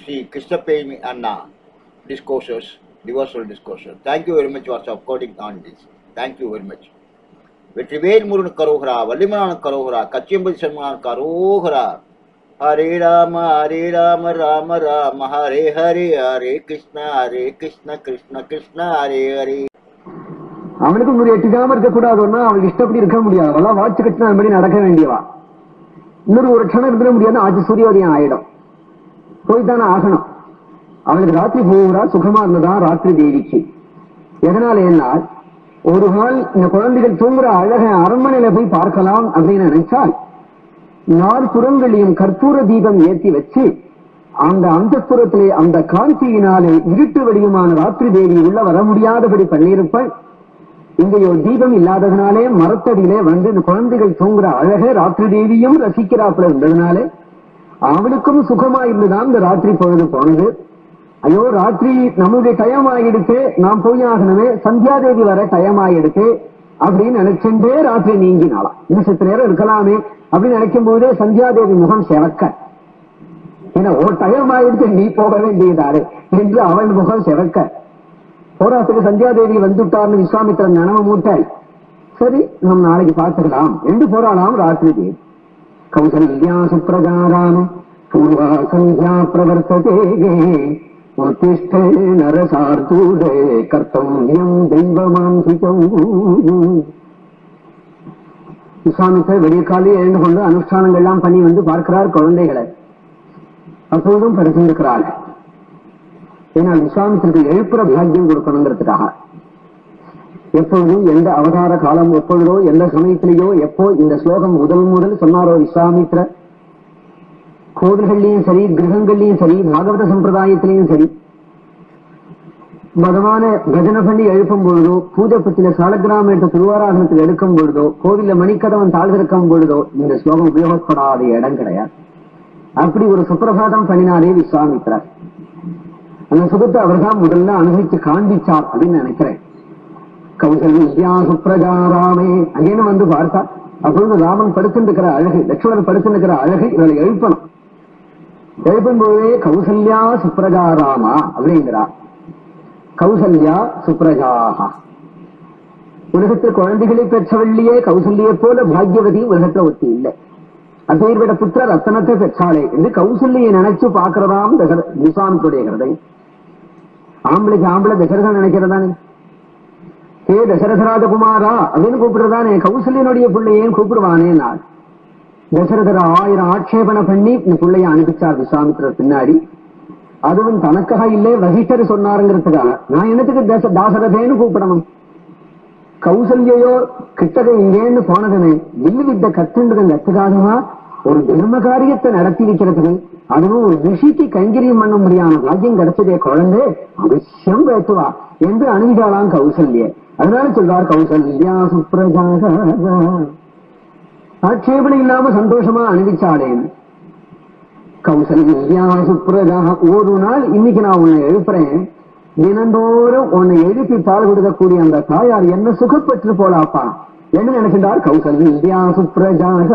Sri Krishna Anna discourses, devotional discourses. Thank you very much for supporting on this. Thank you very much. Vetrivel Murugan கரோகரா வள்ளிமலான கரோகரா கச்சியம்பதி Sanman கரோகரா Hare Rama Hare Rama Rama Rama Hare Hare Hare Krishna Hare Krishna Krishna Krishna Hare Hare அவனுக்கு நூறு எட்டுக்காம இருக்கக்கூடாதுன்னா அவனுக்கு இஷ்டப்படி இருக்க முடியாது அவெல்லாம் வாட்சி கட்டினா படி நடக்க வேண்டியவா இன்னொரு ஒரு க்ஷணம் இருந்துட முடியாது ஆச்சு சூரியோதயம் ஆயிடும் போய்தானே ஆகணும். அவளுக்கு ராத்திரி பூரா சுகமா இருந்ததா ராத்திரி தேவிக்கு. எதனால என்ன ஒரு நாள் இந்த குழந்தைகள் தூங்குற அழக அரண்மனையில போய் பார்க்கலாம் அப்படின்னு நினைச்சால் நாற்புறங்களையும் கற்பூர தீபம் ஏற்றி வச்சு அந்த அந்தப்புறத்திலே அந்த காந்தியினாலே இருட்டு வடிவமான ராத்திரி தேவி உள்ள வர முடியாதபடி பண்ணியிருப்பாள். இங்கேயோ தீபம் இல்லாததுனாலே மரத்தடியிலே வந்து இந்த குழந்தைகள் தூங்குற அழக ராத்திரி தேவியும் ரசிக்கிறாப்புல இருந்ததுனாலே அவனுக்கும் சுகமா இருந்துதான் இந்த ராத்திரி பொழுது போனது. ஐயோ ராத்திரி நம்மளுடைய டயம் ஆயிடுச்சு நாம் போய் ஆகணுமே சந்தியாதேவி வர டயம் ஆயிடுச்சு அப்படின்னு நினைச்சுட்டே ராத்திரி நீங்கினாலாம் இன்னும் சித்த நேரம் இருக்கலாமே அப்படின்னு நினைக்கும் போதே சந்தியாதேவி முகம் செவக்க. ஏன்னா ஒரு டயம் ஆயிடுச்சு நீ போக வேண்டியதாரு என்று அவன் முகம் செவக்க. போராட்டத்துக்கு சந்தியாதேவி வந்துட்டார்னு விஸ்வாமித்திரன் நினைவு மூட்டாய். சரி நாம் நாளைக்கு பார்த்துக்கலாம் என்று போராளாம் ராத்திரி தேவி. கௌசல்யா சுப்பிரகாராம பூர்வா சந்தியா பிரவர்த்ததே உத்திஷ்டே நரசார்த்தூடே கர்த்தவியம் தெய்வமாந்திகம் விஸ்வாமித்தர் வெளிய காலையில் எழுந்து கொண்டு அனுஷ்டானங்கள் எல்லாம் பண்ணி வந்து பார்க்கிறார் குழந்தைகளை. அப்போதும் படுத்திருக்கிறாள் ஏன்னா விஸ்வாமித்திற்கு எழுப்புற பாக்கியம் கொடுக்கணுங்கிறதுக்காக. எப்பொழுதும் எந்த அவதார காலம் எப்பொழுதோ எந்த சமயத்திலேயோ எப்போ இந்த ஸ்லோகம் முதல் முதல் சொன்னாரோ விஸ்வாமித்திர கோவில்கள்லயும் சரி கிரகங்கள்லயும் சரி பாகவத சம்பிரதாயத்திலையும் சரி. பகவான கஜன பண்ணி எழுப்பும் பொழுதோ பூஜை பத்தில சாலகிராம என்ற திருவாராதனத்தில் எடுக்கும் பொழுதோ கோவில மணிக்கதவன் தாழ்ந்திருக்கும் பொழுதோ இந்த ஸ்லோகம் உபயோகப்படாத இடம் கிடையாது. அப்படி ஒரு சுப்பிரபாதம் பண்ணினாரே விஸ்வாமித்திரர் அந்த சுகத்தை அவர் தான் முதல்ல அனுபவிச்சு காண்பிச்சார் அப்படின்னு நினைக்கிறேன். கௌசல்யா பிரகாராமே அங்கேன்னு வந்து பார்த்தா அப்பொழுது ராமன் படுத்திருக்கிற அழகு லட்சுமணன் படுத்திருக்கிற அழகு இவளை எழுப்பணும். எழுப்பும் போதே கௌசல்யா சுப்ரகாராமா அப்படிங்கிறா கௌசல்யா சுப்ரஜாகா உலகத்தில் குழந்தைகளை பெற்றவள்ளியே கௌசல்யை போல பாக்யவதி உலகத்துல ஒத்தி இல்லை. அப்பேர்விட புத்திர ரத்தனத்தை பெற்றாளே என்று கௌசல்யை நினைச்சு பாக்குறதாம் விஸ்வாமித்துடைய ஹிருதயம் ஆம்பளைக்கு ஆம்பளை தசரதன் நினைக்கிறதானே? ஹே தசரதராஜ குமாரா அப்படின்னு கூப்பிடுறதானே? கௌசல்யனுடைய பிள்ளையேன் கூப்பிடுவானே நான் தசரதர் ஆயிரம் ஆட்சேபனை பண்ணி இந்த பிள்ளைய அனுப்பிச்சார் விஸ்வாமித்திரர் பின்னாடி. அதுவும் தனக்காக இல்லை வசிஷ்டர் சொன்னாருங்கிறதுக்காக. நான் என்னத்துக்கு தச தாசரதேன்னு கூப்பிடணும்? கௌசல்யோ கிட்டக இங்கேன்னு போனதுமே வில்லு வித்த கத்துன்றது கத்துக்காகவா ஒரு தர்ம காரியத்தை நடத்தி வைக்கிறதுக்கு. அதுவும் ஒரு ரிஷிக்கு கைங்கரியம் பண்ண முடியாத பாக்கியம் கிடைச்சதே குழந்தை அவசியம் பேசுவா என்று அணுகிட்டாளாம் கௌசல்ய. அதனால சொல்றார் கௌசல்யா சுப்ரஜாக ஆட்சேபனை இல்லாம சந்தோஷமா அணிவிச்சாளேன் கௌசல்யா சுப்ரஜா ஒரு நாள் இன்னைக்கு நான் உன்னை எழுப்புறேன். தினந்தோறும் உன்னை எழுப்பி பால் கொடுக்கக்கூடிய அந்த தாயார் என்ன சுகப்பற்று போலாப்பா? என்ன நினைக்கின்றார் கௌசல்யா சுப்பிரஜாக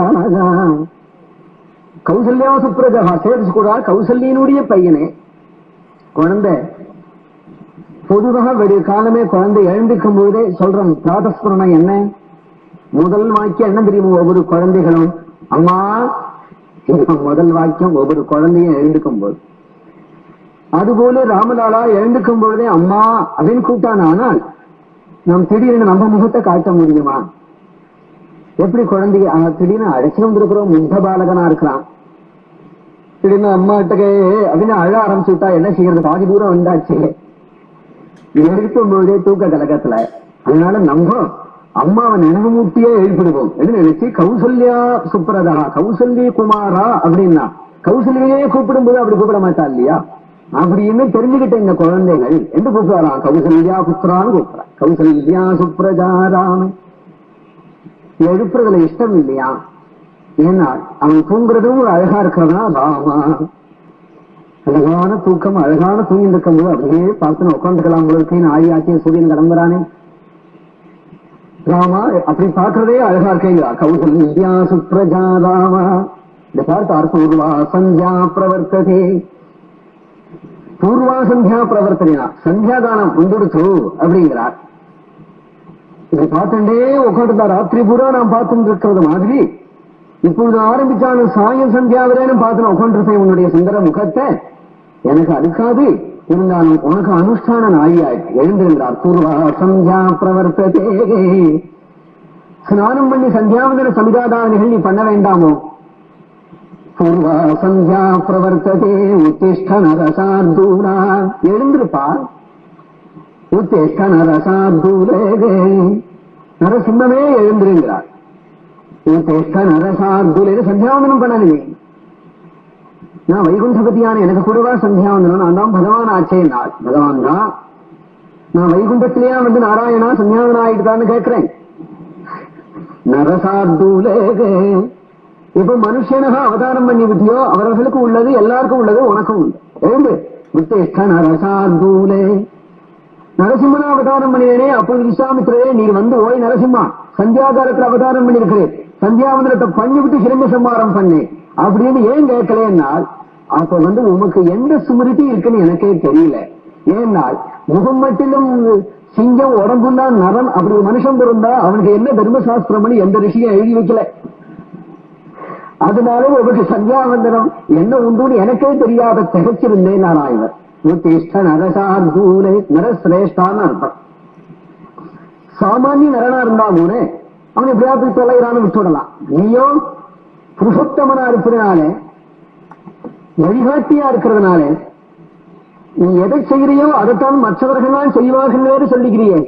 கௌசல்யா சுப்ரஜா சேர்த்து கூட கௌசல்யனுடைய பையனே. குழந்தை பொதுவாக வெடிய காலமே குழந்தை எழுந்திருக்கும் போதே சொல்றோம் பிராதஸ்மரணம் என்ன? முதல் வாக்கியம் என்ன தெரியும்? ஒவ்வொரு குழந்தைகளும். அம்மா முதல் வாக்கியம் ஒவ்வொரு குழந்தையும் எழுந்துக்கும் போது அதுபோல ராமலாலா எழுந்துக்கும் பொழுதே அம்மா அப்படின்னு கூப்பிட்டான். ஆனால் நாம் திடீர்னு நம்ம முகத்தை காட்ட முடியுமா? எப்படி குழந்தைய திடீர்னு அழைச்சு வந்திருக்கிறோம். முந்த பாலகனா இருக்கிறான். திடீர்னு அம்மா கிட்டக்கே அப்படின்னு அழ ஆரம்பிச்சு விட்டா என்ன செய்யறது? பாதி தூரம் வந்தாச்சு. எழுப்பும் பொழுதே தூக்க கலகத்துல அதனால நம்ம அம்மாவை நினைவு மூட்டியே எழுப்பிடுவோம். என்று நினைச்சு? கௌசல்யா சுப்ரதா கௌசல்ய குமாரா அப்படின்னா கௌசல்யே கூப்பிடும்போது அப்படி கூப்பிட மாட்டா இல்லையா? அப்படின்னு தெரிஞ்சுக்கிட்ட இந்த குழந்தைகள் என்று கூப்பிடலாம் கௌசல்யா புத்திரான்னு கூப்பிடுறான் கௌசல்யா சுப்ரஜாராம எழுப்புறதுல இஷ்டம் இல்லையா? ஏன்னா அவன் தூங்குறதும் ஒரு அழகா இருக்கிறதா பாமா அழகான தூக்கம் அழகான தூங்கி இருக்கும் போது அப்படியே பார்த்து உட்காந்துக்கலாம் உங்களுக்கு ஆயி ஆக்கிய சூரியன் கிளம்புறானே. ராமா அப்படி பார்க்கறதே அழகா இருக்கீங்களா? கௌசல்யா சுப்ரஜா ராமா இந்த பார்த்தார் பூர்வா சந்தியா பிரவர்த்ததே. பூர்வா சந்தியா பிரவர்த்தனா சந்தியாதானம் வந்துடுச்சு அப்படிங்கிறார். இதை பார்த்துட்டே உட்காந்துருந்தா ராத்திரி பூரா நான் பார்த்துட்டு இருக்கிறது மாதிரி. இப்பொழுது ஆரம்பிச்சாலும் சாயம் சந்தியாவிலேன்னு பார்த்து நான் உட்காந்துருப்பேன் உன்னுடைய சுந்தர முகத்தை. எனக்கு அதுக்காது இருந்தாலும் உனக்கு அனுஷ்டான நாழியாயிற்று எழுந்திருந்தார். பூர்வா சந்தியா பிரவர்த்ததே. ஸ்நானம் பண்ணி சந்தியாவந்தன சமிதாதாரணிகள் நீ பண்ண வேண்டாமோ? பூர்வா சந்தியா பிரவர்த்ததே. உத்திஷ்ட நரசார்தூரா எழுந்திருப்பா? உத்திஷ்ட நரசார்தூரே நரசிம்மமே எழுந்திருங்கிறார் உத்திஷ்ட நரசார்தூரே சந்தியாவந்தனம் பண்ணலையே. நான் வைகுண்டபதியான எனக்கு கூடவா சந்தியாவந்தனம் நான் தான் பகவான் ஆச்சே நாள் பகவான் தான் நான் வைகுண்டத்திலேயா வந்து நாராயணா சந்தியாவனம் ஆயிட்டுதான்னு கேட்கிறேன். நரசார்தூலேகே இப்ப மனுஷனக அவதாரம் பண்ணி விட்டியோ அவர்களுக்கு உள்ளது எல்லாருக்கும் உள்ளது உனக்கும் உண்டு. எழுந்து. உத்தேஷ்ட நரசார்தூலே நரசிம்மனா அவதாரம் பண்ணினே அப்போது விசாமித்திரே நீர் வந்து ஓய் நரசிம்மா. சந்தியாகாலத்துல அவதாரம் பண்ணிருக்கிறேன் சந்தியாவந்தனத்தை பண்ணி விட்டு சிறந்த சம்பாரம் பண்ணு. அப்படின்னு ஏன் கேட்கலன்னால் அப்ப வந்து உமக்கு எந்த சுமிருதி இருக்குன்னு எனக்கே தெரியல. ஏன்னால் முகம் மட்டிலும் சிங்கம் உடம்புலாம் நரன் அப்படி மனுஷன் பிறந்தா அவனுக்கு என்ன தர்மசாஸ்திரம் எந்த ரிஷியும் எழுதி வைக்கல. அதனால உனக்கு சந்தியாவந்தனம் என்ன உண்டுன்னு எனக்கே தெரியாத திகச்சிருந்தேன் நாராயணர் உத்திஷ்ட நரசார்தூலே நரசிரேஷ்டான்னு அர்த்தம். சாமானிய நரனா இருந்தா கூட அவன் எப்படியா போய் தொலைகிறான்னு விட்டுடலாம். நீயோ புருஷோத்தமனா இருக்கிறதுனால வழிகாட்டியா இருக்கிறதுனால நீ எதை செய்கிறியோ அதைத்தான் மற்றவர்கள்லாம் செய்வார்கள் சொல்லுகிறியே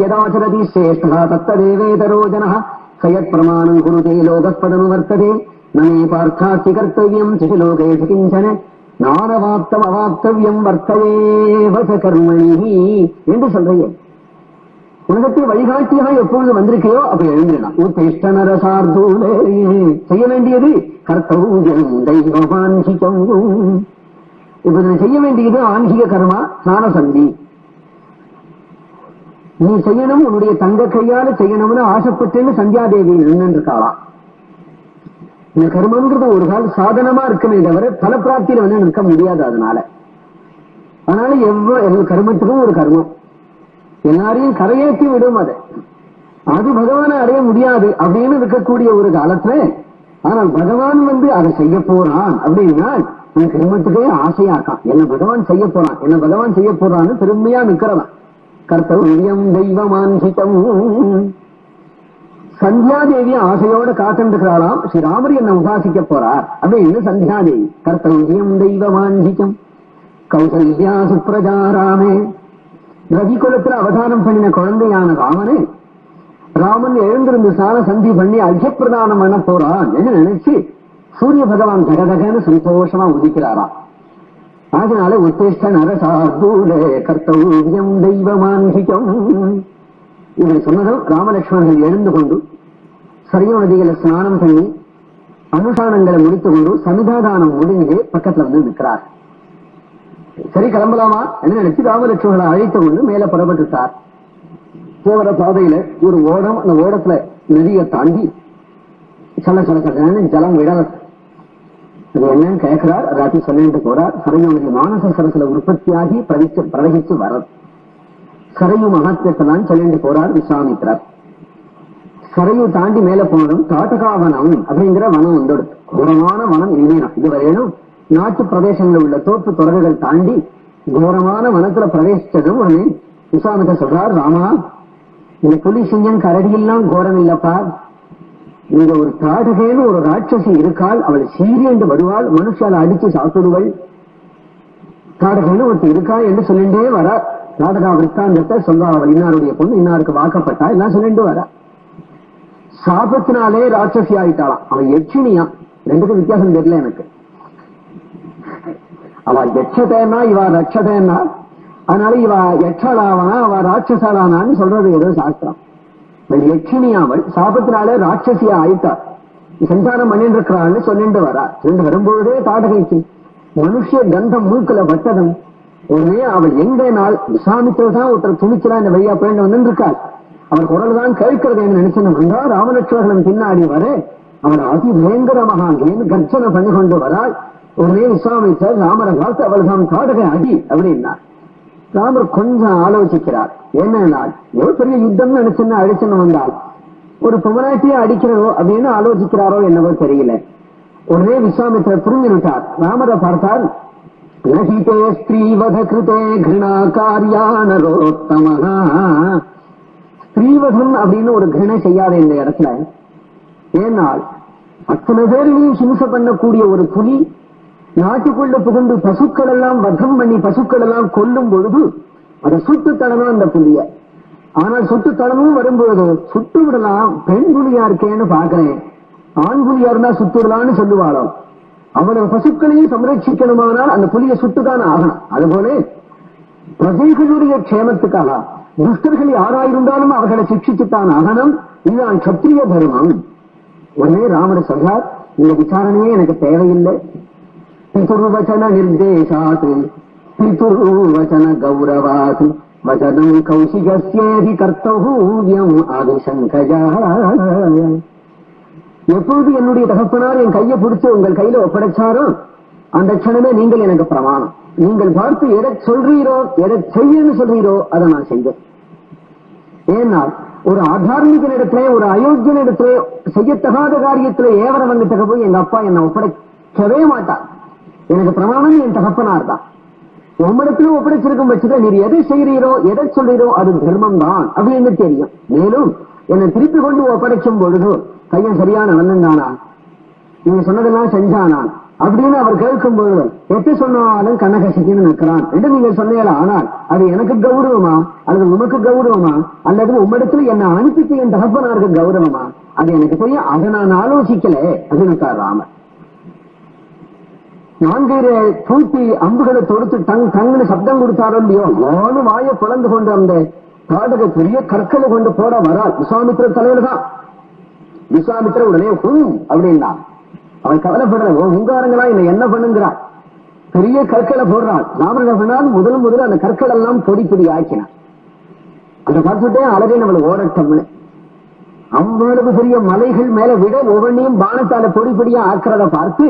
யதாச்சரதி சேஷ்டா தத்ததேவேதரோ ஜனஹ சயத் பிரமாணம் குருதே லோகப்பதம் வர்த்ததே நமே பார்த்தாசி கர்த்தவியம் சிசுலோகேஷு கிஞ்சன நானவாப்தம் அவாப்தவியம் வர்த்தவே வச கர்மணி என்று சொல்றையே உலகத்தில் வழிகாட்டியாக எப்பொழுது வந்திருக்கையோ அப்ப எழுந்திரலாம் உத்திஷ்ட நரசார்தூலே செய்ய வேண்டியது கர்த்தௌஜம் தெய்வமான்சிகம் இப்ப செய்ய வேண்டியது ஆன்மீக கர்மா ஸ்நானசந்தி. நீ செய்யணும் உன்னுடைய தங்க கையால செய்யணும்னு ஆசைப்பட்டேன்னு சந்தியாதேவி நின்றுருக்காளாம் இந்த கர்மங்கிறது ஒரு கால் சாதனமா இருக்குமே தவிர பல பிராப்தியில வந்து நிற்க முடியாது அதனால. அதனால எவ்வளவு கர்மத்துக்கும் ஒரு கர்மம். எல்லாரையும் கரையேற்றி விடும் அது. அது பகவானை அடைய முடியாது அப்படின்னு இருக்கக்கூடிய ஒரு காலத்துல ஆனால் பகவான் வந்து அதை செய்ய போறான் அப்படின்னா உன் கர்மத்துக்கே ஆசையா என்ன பகவான் செய்ய போறான்? என்ன பகவான் செய்ய போறான்னு பெருமையா நிக்கிறதான் கர்த்தவியம் தெய்வமான்சிதம் சந்தியாதேவி ஆசையோட காத்திருக்கிறாளாம். ஸ்ரீராமர் என்ன உபாசிக்க போறார் அப்படின்னு சந்தியாதேவி. கர்த்தவியம் தெய்வமான்சிதம் கௌசல்யா சுப்ரஜாராமே ரவி குலத்துல பண்ணின குழந்தையான ராமனே ராமன் எழுந்திருந்து சார சந்தி பண்ணி அர்ஜப்பிரதானம் பண்ண போறான். என்று நினைச்சு? சூரிய பகவான் தகதகன்னு சந்தோஷமா உதிக்கிறாராம் அதனால உத்தேஷ்ட நரசார்தூட கர்த்தவியம் தெய்வமான்சிகம் இவர் சொன்னதும் ராமலட்சுமணர்கள் எழுந்து கொண்டு சரியோ நதிகளை ஸ்நானம் பண்ணி அனுஷ்டானங்களை முடித்துக் கொண்டு சமிதாதானம் முடிஞ்சு பக்கத்துல வந்து நிற்கிறார்கள் சரி கிளம்பலாமா? என்று நினைச்சு ராமலட்சுமணனை அழைத்து கொண்டு மேல புறப்பட்டுட்டார் போகிற பாதையில ஒரு ஓடம் அந்த ஓடத்துல நதியை தாண்டி சல சல சலன்னு ஜலம் விடல அது என்னன்னு கேட்கிறார் அதாச்சும் சொல்லிட்டு போறார் சரையுடைய மானச சரசுல உற்பத்தியாகி பிரதிச்சு பிரவகிச்சு வர்றது. சரையு மகாத்மத்தை சொல்லிட்டு போறார் விஸ்வாமித்ரர். சரையு தாண்டி மேல போனதும் தாட்டகாவனம் அப்படிங்கிற வனம் வந்துடுது கோரமான வனம் இனிமேனம் இதுவரையிலும் நாட்டு பிரதேசங்களில் உள்ள தோப்பு தொடர்கள் தாண்டி கோரமான வனத்துல பிரவேசிச்சதும் உடனே விஸ்வாமித்தர் சொல்றார் ராமா இந்த புலி சிங்கம் கரடியெல்லாம் கோரம் இல்லப்பா. இங்க ஒரு தாடகேன்னு ஒரு ராட்சசி இருக்காள் அவள் சீரியண்டு வருவாள் மனுஷால அடிச்சு சாப்பிடுவள். தாடகேன்னு ஒருத்தர் இருக்கா என்று சொல்லிட்டே வர. நாடகா விற்காந்தத்தை சொல்றா அவள் இன்னாருடைய பொண்ணு இன்னாருக்கு வாக்கப்பட்டா? எல்லாம் சொல்லிட்டு வர. சாபத்தினாலே ராட்சசி ஆயிட்டாளாம். அவன் எச்சினியா ரெண்டுக்கும் வித்தியாசம் தெரியல எனக்கு. அவ யட்சதேனா இவ ரட்சதேனா அதனால இவ எச்சலாவனா அவ ராட்சசாலானான்னு சொல்றது ஏதோ சாஸ்திரம். இந்த யட்சினி அவள் சாபத்தினால ராட்சசியா ஆயிட்டார் சஞ்சாரம் பண்ணிட்டு இருக்கிறான்னு சொல்லிட்டு வரா. சொல்லிட்டு வரும்பொழுதே தாடகைக்கு மனுஷ கந்தம் மூக்குல வட்டதம் உடனே அவள் எங்க நாள் விசாமித்திர தான் ஒருத்தர் துணிச்சலா இந்த வழியா போயிட்டு வந்து இருக்காள் அவர் குரல் தான் கேட்கிறது என்று நினைச்சு வந்தா ராமலட்சுமணன் பின்னாடி வர அவன் அதி பயங்கரமாக அங்கேருந்து கர்ஜனை பண்ணி கொண்டு வராள். உடனே விஸ்வாமித்தர் ராமரை பார்த்து அவள்தான் காடக அடி அப்படின்னார். ராமர் கொஞ்சம் ஆலோசிக்கிறார். என்னன்னா எவ்வளவு பெரிய யுத்தம் நினைச்சுன்னு அடிச்சுன்னு வந்தால் ஒரு பொமராட்டியை அடிக்கிறதோ அப்படின்னு ஆலோசிக்கிறாரோ என்னவோ தெரியல. உடனே விஸ்வாமித்திரர் புரிஞ்சு விட்டார் ராமரை பார்த்தால் நகிதே ஸ்ரீவத கிருதே கிருணா காரியானரோத்தமஹா ஸ்ரீவதம் அப்படின்னு ஒரு கிருணை செய்யாத இந்த இடத்துல ஏனால் அத்தனை பேரையும் ஹிம்சை பண்ணக்கூடிய ஒரு புலி நாட்டுக்குள்ள புகுந்து பசுக்கள் எல்லாம் வதம் பண்ணி பசுக்கள் எல்லாம் கொல்லும் பொழுது அதை சுட்டு தடணும் அந்த புலிய ஆனால் சுட்டு தடமும் வரும்பொழுது சுட்டு விடலாம் பெண் புலியா இருக்கேன்னு பாக்குறேன் ஆண் புலியா இருந்தா சுட்டு விடலாம்னு சொல்லுவாளோ? அவனோட பசுக்களையும் சம்ரட்சிக்கணுமானால் அந்த புலியை சுட்டுதான் ஆகணும். அதுபோல பிரஜைகளுடைய க்ஷேமத்துக்காக துஷ்டர்கள் யாராயிருந்தாலும் அவர்களை சிக்ஷித்துத்தான் ஆகணும். இதுதான் சத்திரிய தர்மம். உடனே ராமர் சொல்றார் இந்த விசாரணையே எனக்கு தேவையில்லை. பிதுர்வச்சன நிர்தேசாத் பிதுர்வச்சன கௌரவாத் வச்சனம் கௌசிகஸ்யேதி கர்த்தவூயம் ஆதிசங்கஜா எப்பொழுது என்னுடைய தகப்பனார் என் கையை பிடிச்சு உங்கள் கையில ஒப்படைச்சாரோ அந்த க்ஷணமே நீங்கள் எனக்கு பிரமாணம். நீங்கள் பார்த்து எதை சொல்றீரோ எதை செய்யன்னு சொல்றீரோ அதை நான் செய்வேன். ஏன்னா ஒரு அதார்மிகனிடத்திலே ஒரு அயோக்கியனிடத்திலே செய்யத்தகாத காரியத்துல ஏவரம் வந்துட்டு போய் எங்க அப்பா என்னை ஒப்படைக்கவே மாட்டார். எனக்கு பிரமாணம் என் தகப்பனார் தான் உம்மிடத்திலும் ஒப்படைச்சிருக்கும் பட்சத்தில் நீர் எதை செய்கிறீரோ எதை சொல்றீரோ அது தர்மம் தான் அப்படின்னு தெரியும். மேலும் என்னை திருப்பி கொண்டு ஒப்படைக்கும் பொழுது கையன் சரியான வண்ணன் தானா நீங்க சொன்னதெல்லாம் செஞ்சானான். அப்படின்னு அவர் கேட்கும் பொழுது எட்டு சொன்னாலும் கண்ணகசிக்குன்னு நிற்கிறான். என்று நீங்கள் சொன்னீங்களா ஆனால் அது எனக்கு கௌரவமா? அல்லது உமக்கு கௌரவமா? அல்லது உம்மிடத்துல என்ன அனுப்பிச்சு என் தகப்பனாருக்கு கௌரவமா? அது எனக்கு தெரியும். அதை நான் ஆலோசிக்கல அப்படின்னு ராமர். நான்கு தூக்கி அம்புகளை தொடுத்து டங் டங்னு சப்தம் கொடுத்தாரோ இல்லையோ? நானும் வாயை பிளந்து கொண்டு அந்த காடக பெரிய கற்களை கொண்டு போட வரா விஸ்வாமித்திர தலையில தான். விஸ்வாமித்திர உடனே ஹூம் அப்படின்னா அவன் கவலைப்படுற ஓ உங்காரங்களா? என்ன என்ன பண்ணுங்கிறான் பெரிய கற்களை போடுறான் ராமன் முதல் முதல் அந்த கற்கள் எல்லாம் பொடி பொடி ஆக்கினான் அந்த பார்த்துட்டே அழகை நம்மளை ஓடட்டம்னு. அவ்வளவு பெரிய மலைகள் மேல விட ஒவ்வொன்றையும் பானத்தால பொடி பொடியா ஆக்கிறத பார்த்து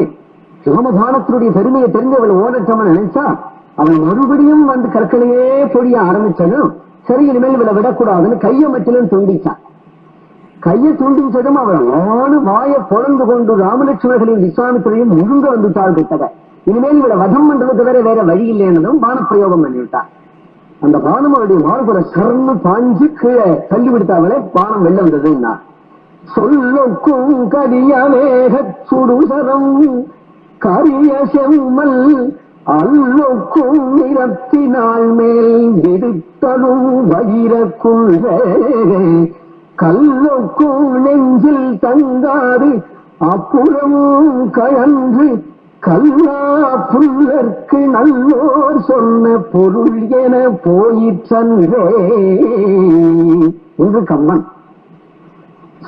சிவமபானத்தினுடைய பெருமையை தெரிஞ்சு அவள் ஓடட்டம்னு நினைச்சா அவன் மறுபடியும் வந்து கற்களையே பொழிய ஆரம்பிச்சதும் சரி இனிமேல் இவளை விடக்கூடாதுன்னு கையை மட்டிலும் துண்டிச்சான். கையை துண்டிச்சதும் அவன் ஆணு வாய பொழந்து கொண்டு ராமலட்சுமணர்களின் விஸ்வாமித்திரையும் முழுங்க வந்துட்டாள் கிட்டக இனிமேல் இவளை வதம் பண்றது தவிர வேற வழி இல்லைன்னதும் பானப்பிரயோகம் பண்ணிவிட்டான் அந்த பானம் அவருடைய மார்புல சர்ன்னு பாஞ்சு கீழே தள்ளி விடுத்தாவளே பானம் வெள்ள வந்ததுன்னா. சொல்லுக்கும் கரிய மேகச் சுடுசரம் கரிய செம்மல் அல்லொக்கும் நிறத்தினால் மேல் விடுத்தலும் வயிறக்குள்ளே. கல்லொக்கும் நெஞ்சில் தங்காது அப்புறமும் கழன்று கல்லா புல்லற்கு நல்லோர் சொன்ன பொருள் என போயிற்றன்றே என்று கம்மன்.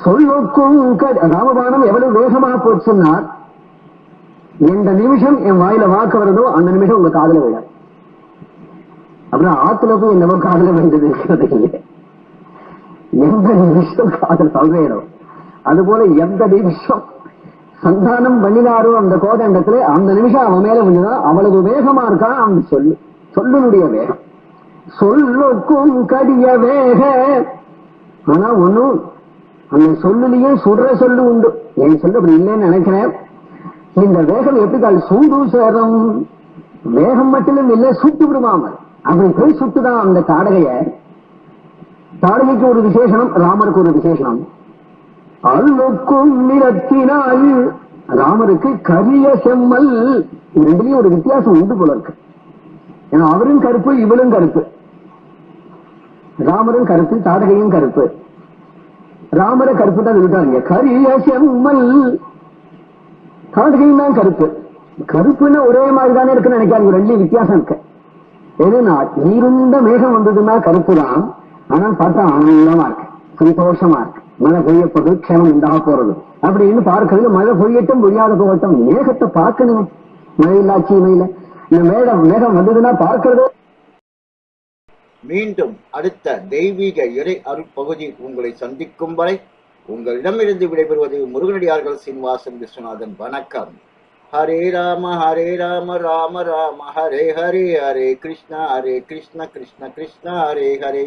சொல்லுக்கும் க- ராமபானம் எவ்வளவு வேகமா போச்சுன்னார் எந்த நிமிஷம் என் வாயில வாக்கு வருதோ அந்த நிமிஷம் உங்க காதல விழ. அப்புறம் ஆத்துல போய் என்னவோ காதல வேண்டியது இல்லை எந்த நிமிஷம் காதல் அது போல எந்த நிமிஷம் சந்தானம் பண்ணினாரோ அந்த கோதண்டத்துல அந்த நிமிஷம் அவன் மேல விழுதான் அவ்வளவு வேகமா இருக்கான் அவன் சொல்லு. சொல்லுனுடைய வேகம். சொல்லுக்கும் கடிய வேக. ஆனா ஒண்ணும் அந்த சொல்லுலயே சுடுற சொல்லு உண்டு. என் சொல்லு அப்படி இல்லைன்னு நினைக்கிறேன். இந்த வேகம் எட்டுக்கால் சூடு சேரம். வேகம் மட்டும் இல்லை சுட்டு விடுவாமல் அப்படி போய் சுட்டுதான் அந்த தாடகைய. தாடகைக்கு ஒரு விசேஷனம் ராமருக்கு ஒரு விசேஷனம். அல்லுக்கும் நிறத்தினால் ராமருக்கு கரிய செம்மல். இது ரெண்டுலயும் ஒரு வித்தியாசம் உண்டு போல இருக்கு. ஏன்னா அவரும் கருப்பு இவளும் கருப்பு. ராமரும் கருப்பு தாடகையும் கருப்பு. ராமரை கருப்பு தான் விட்டாங்க கரிய செம்மல். தாடகையும் தான் கருப்பு. கருப்புன்னா ஒரே மாதிரி தானே இருக்குன்னு நினைக்கிறாங்க ரெண்டு வித்தியாசம் இருக்கு. எதுனா இருந்த மேகம் வந்ததுன்னா கருப்பு தான் ஆனால் பார்த்தா ஆனந்தமா இருக்கு. சந்தோஷமா இருக்கு. மழை பெய்ய போது க்ஷேமம் உண்டாக போறது. அப்படின்னு பார்க்கறது மழை பொய்யட்டும் பொய்யாத போகட்டும். மேகத்தை பார்க்கணுமே. மழை இல்லா சீமையில இந்த மேகம் மேகம் வந்ததுன்னா பார்க்கறது மீண்டும் அடுத்த தெய்வீக இறை அருட்பகுதி உங்களை சந்திக்கும் வரை உங்களிடமிருந்து விடைபெறுவது முருகனடியார்கள் சீனிவாசன் விஸ்வநாதன். வணக்கம். ஹரே ராம ஹரே ராம ராம ராம ஹரே ஹரே ஹரே கிருஷ்ணா ஹரே கிருஷ்ண கிருஷ்ண கிருஷ்ண ஹரே ஹரே.